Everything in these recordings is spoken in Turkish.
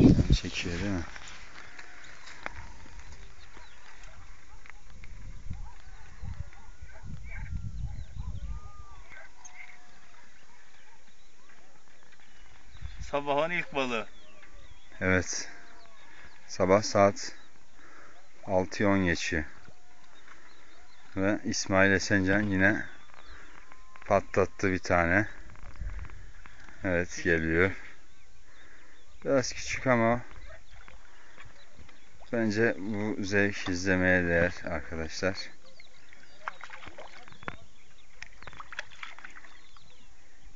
An çekiyor değil mi? Sabahın ilk balığı. Evet. Sabah saat 6'yı 10 geçiyor. Ve İsmail Esencan yine patlattı bir tane. Evet geliyor. Biraz küçük ama bence bu zevk izlemeye değer arkadaşlar.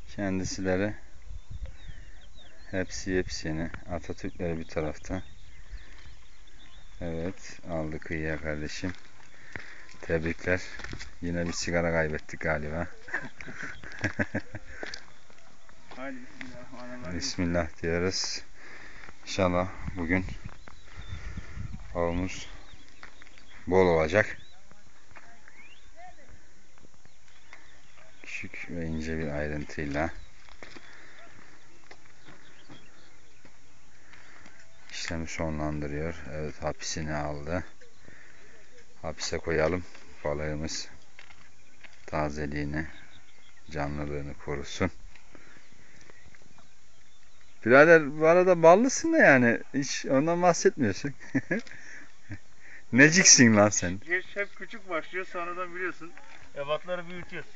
Kendisileri hepsi hepsini Atatürkleri bir tarafta. Evet aldı kıyıya kardeşim. Tebrikler. Yine bir sigara kaybettik galiba. Bismillah diyoruz. İnşallah bugün avımız bol olacak. Küçük ve ince bir ayrıntıyla işlemi sonlandırıyor. Evet hapisini aldı. Hapise koyalım. Balığımız tazeliğini, canlılığını korusun. Birader bu arada ballısın da yani hiç ondan bahsetmiyorsun. Neciksin lan sen. Geç hep küçük başlıyor sonradan biliyorsun. Ebatları büyütüyoruz.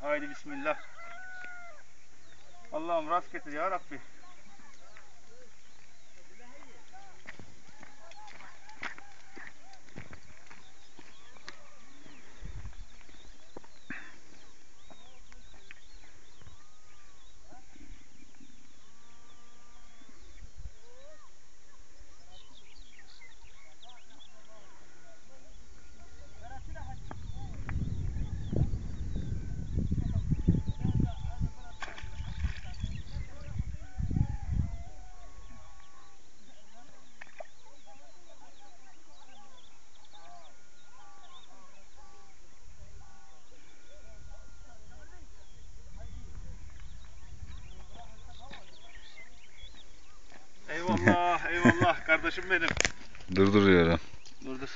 Haydi bismillah. Allah'ım rast getir ya Rabbi. Eyvallah eyvallah kardeşim benim. Durduruyorum. Dur dur.